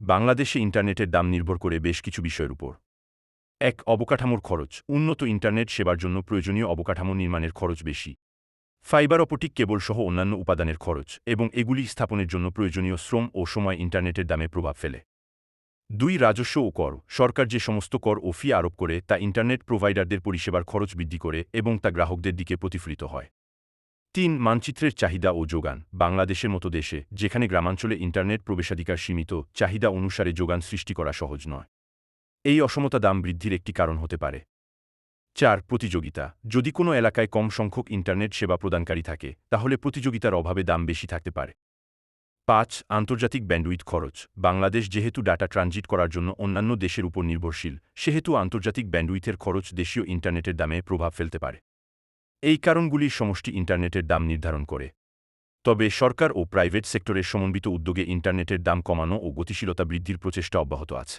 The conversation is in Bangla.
বাংলাদেশে ইন্টারনেটের দাম নির্ভর করে বেশ কিছু বিষয়ের উপর। এক, অবকাঠামোর খরচ। উন্নত ইন্টারনেট সেবার জন্য প্রয়োজনীয় অবকাঠামো নির্মাণের খরচ বেশি। ফাইবার অপটিক কেবল সহ অন্যান্য উপাদানের খরচ এবং এগুলি স্থাপনের জন্য প্রয়োজনীয় শ্রম ও সময় ইন্টারনেটের দামে প্রভাব ফেলে। দুই, রাজস্ব ও কর। সরকার যে সমস্ত কর ও ফি আরোপ করে তা ইন্টারনেট প্রোভাইডারদের পরিষেবার খরচ বৃদ্ধি করে এবং তা গ্রাহকদের দিকে প্রতিফলিত হয়। তিন মানচিত্রের চাহিদা ও যোগান। বাংলাদেশের মতো দেশে, যেখানে গ্রামাঞ্চলে ইন্টারনেট প্রবেশাধিকার সীমিত, চাহিদা অনুসারে যোগান সৃষ্টি করা সহজ নয়। এই অসমতা দাম বৃদ্ধির একটি কারণ হতে পারে। চার, প্রতিযোগিতা। যদি কোনো এলাকায় কম সংখ্যক ইন্টারনেট সেবা প্রদানকারী থাকে, তাহলে প্রতিযোগিতার অভাবে দাম বেশি থাকতে পারে। পাঁচ, আন্তর্জাতিক ব্যান্ডউইথ খরচ। বাংলাদেশ যেহেতু ডাটা ট্রানজিট করার জন্য অন্যান্য দেশের উপর নির্ভরশীল, সেহেতু আন্তর্জাতিক ব্যান্ডউইথের খরচ দেশীয় ইন্টারনেটের দামে প্রভাব ফেলতে পারে। এই কারণগুলি সমষ্টি ইন্টারনেটের দাম নির্ধারণ করে। তবে সরকার ও প্রাইভেট সেক্টরের সমন্বিত উদ্যোগে ইন্টারনেটের দাম কমানো ও গতিশীলতা বৃদ্ধির প্রচেষ্টা অব্যাহত আছে।